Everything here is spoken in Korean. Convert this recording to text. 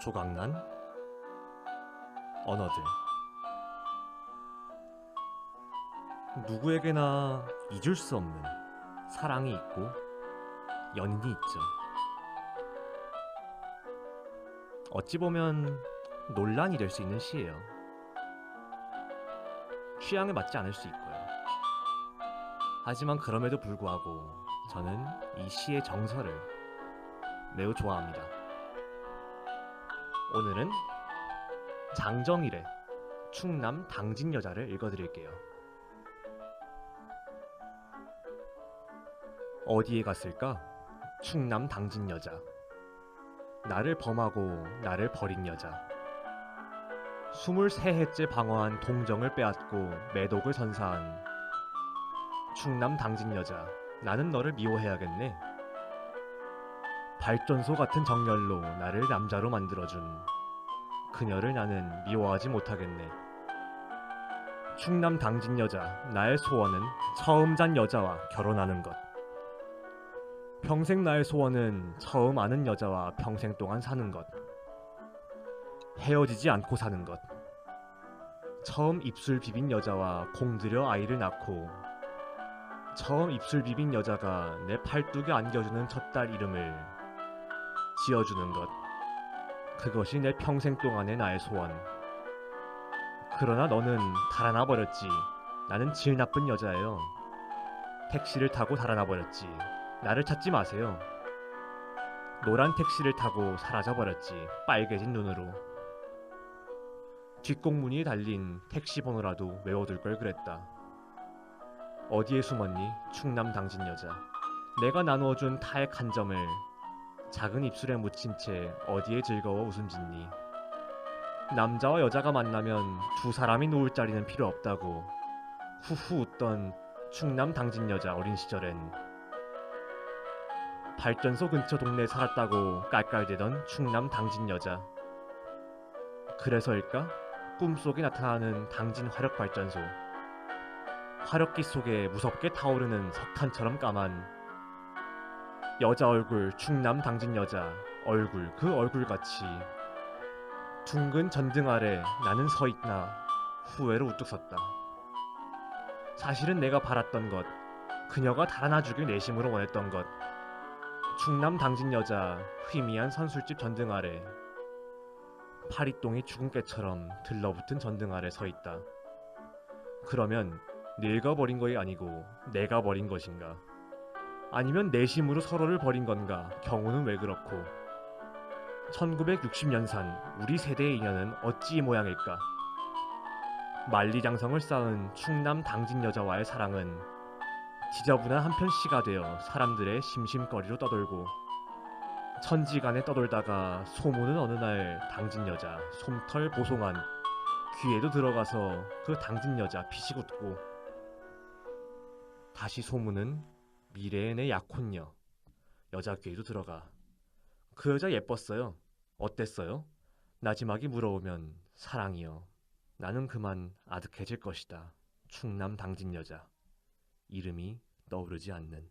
조각난 언어들 누구에게나 잊을 수 없는 사랑이 있고 연인이 있죠. 어찌 보면 논란이 될 수 있는 시예요. 취향에 맞지 않을 수 있고요. 하지만 그럼에도 불구하고 저는 이 시의 정서를 매우 좋아합니다. 오늘은 장정일의 충남 당진 여자를 읽어드릴게요. 어디에 갔을까? 충남 당진 여자. 나를 범하고 나를 버린 여자. 23해째 방어한 동정을 빼앗고 매독을 선사한 충남 당진 여자. 나는 너를 미워해야겠네. 발전소 같은 정열로 나를 남자로 만들어준 그녀를 나는 미워하지 못하겠네. 충남 당진 여자, 나의 소원은 처음 잔 여자와 결혼하는 것. 평생 나의 소원은 처음 아는 여자와 평생 동안 사는 것. 헤어지지 않고 사는 것. 처음 입술 비빈 여자와 공들여 아이를 낳고 처음 입술 비빈 여자가 내 팔뚝에 안겨주는 첫 딸 이름을 지어주는 것. 그것이 내 평생 동안의 나의 소원. 그러나 너는 달아나 버렸지. 나는 질 나쁜 여자예요. 택시를 타고 달아나 버렸지. 나를 찾지 마세요. 노란 택시를 타고 사라져 버렸지. 빨개진 눈으로. 뒷공문이 달린 택시 번호라도 외워둘 걸 그랬다. 어디에 숨었니? 충남 당진 여자. 내가 나누어준 타액 한 점을 작은 입술에 묻힌 채 어디에 즐거워 웃음 짓니? 남자와 여자가 만나면 두 사람이 놓을 자리는 필요 없다고 후후 웃던 충남 당진 여자 어린 시절엔 발전소 근처 동네에 살았다고 깔깔대던 충남 당진 여자. 그래서일까? 꿈속에 나타나는 당진 화력 발전소. 화력기 속에 무섭게 타오르는 석탄처럼 까만 여자 얼굴 충남 당진 여자 얼굴 그 얼굴 같이 둥근 전등 아래 나는 서 있나 후회로 우뚝 섰다. 사실은 내가 바랐던 것 그녀가 달아나 주길 내심으로 원했던 것 충남 당진 여자 희미한 선술집 전등 아래 파리똥이 죽은 깨처럼 들러붙은 전등 아래 서 있다. 그러면 늙어 버린 것이 아니고 내가 버린 것인가? 아니면 내심으로 서로를 버린 건가? 경우는 왜 그렇고? 1960년산 우리 세대의 인연은 어찌 이 모양일까? 만리장성을 쌓은 충남 당진 여자와의 사랑은 지저분한 한편 시가 되어 사람들의 심심거리로 떠돌고 천지간에 떠돌다가 소문은 어느 날 당진 여자 솜털 보송한 귀에도 들어가서 그 당진 여자 피시굿고 다시 소문은 미래의 내 약혼녀. 여자 귀에도 들어가. 그 여자 예뻤어요. 어땠어요? 나지막이 물어오면 사랑이요. 나는 그만 아득해질 것이다. 충남 당진 여자. 이름이 떠오르지 않는